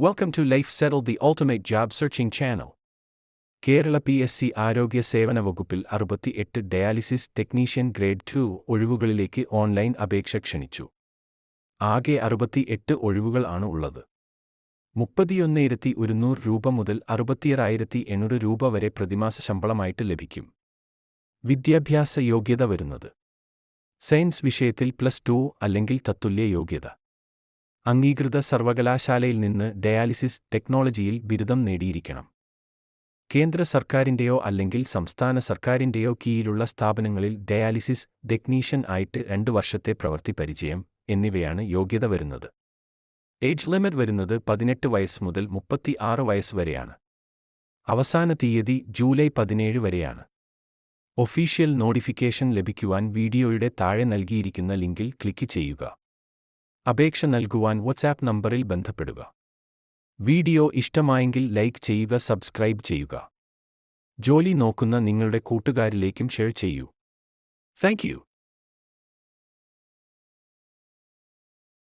Welcome to Life Settled, the ultimate job searching channel. Kerala P S C ആരോഗ്യ സേവന വകുപ്പിൽ അറുപത്തിയെട്ട് dialysis technician grade two ഒഴിവുകളിലേക്ക് online അപേക്ഷ ക്ഷണിച്ചു. ആകെ അറുപത്തിയെട്ട് ഒഴിവുകൾ ആണ് ഉള്ളത്. മുപ്പത്തിയൊന്നായിരത്തി ഒരുന്നൂറ് രൂപ മുതൽ അറുപത്തിയാറായിരത്തി എണ്ണൂറ് രൂപ വരെ പ്രതിമാസ ശമ്പളമായിട്ട് ലഭിക്കും. വിദ്യാഭ്യാസ യോഗ്യത വരുന്നത്. സയൻസ് വിഷയത്തിൽ പ്ലസ് ടു അല്ലെങ്കിൽ തത്തുല്യ യോഗ്യത. അംഗീകൃത സർവകലാശാലയിൽ നിന്ന് ഡയാലിസിസ് ടെക്നോളജിയിൽ ബിരുദം നേടിയിരിക്കണം. കേന്ദ്ര സർക്കാരിന്റെയോ അല്ലെങ്കിൽ സംസ്ഥാന സർക്കാരിന്റെയോ കീഴിലുള്ള സ്ഥാപനങ്ങളിൽ ഡയാലിസിസ് ടെക്നീഷ്യൻ ആയിട്ട് രണ്ട് വർഷത്തെ പ്രവൃത്തി പരിചയം എന്നിവയാണ് യോഗ്യത വരുന്നത്. ഏജ് ലിമിറ്റ് വരുന്നത് പതിനെട്ട് വയസ്സ് മുതൽ മുപ്പത്തി ആറ് വയസ്സ് വരെയാണ്. അവസാന തീയതി ജൂലൈ പതിനേഴ് വരെയാണ്. ഒഫീഷ്യൽ നോട്ടിഫിക്കേഷൻ ലഭിക്കുവാൻ വീഡിയോയുടെ താഴെ നൽകിയിരിക്കുന്ന ലിങ്കിൽ ക്ലിക്ക് ചെയ്യുക. അപേക്ഷ നൽകുവാൻ വാട്സാപ്പ് നമ്പറിൽ ബന്ധപ്പെടുക. വീഡിയോ ഇഷ്ടമായെങ്കിൽ ലൈക്ക് ചെയ്യുക സബ്സ്ക്രൈബ് ചെയ്യുക. ജോലി നോക്കുന്ന നിങ്ങളുടെ കൂട്ടുകാരിലേക്കും ഷെയർ ചെയ്യൂ. താങ്ക്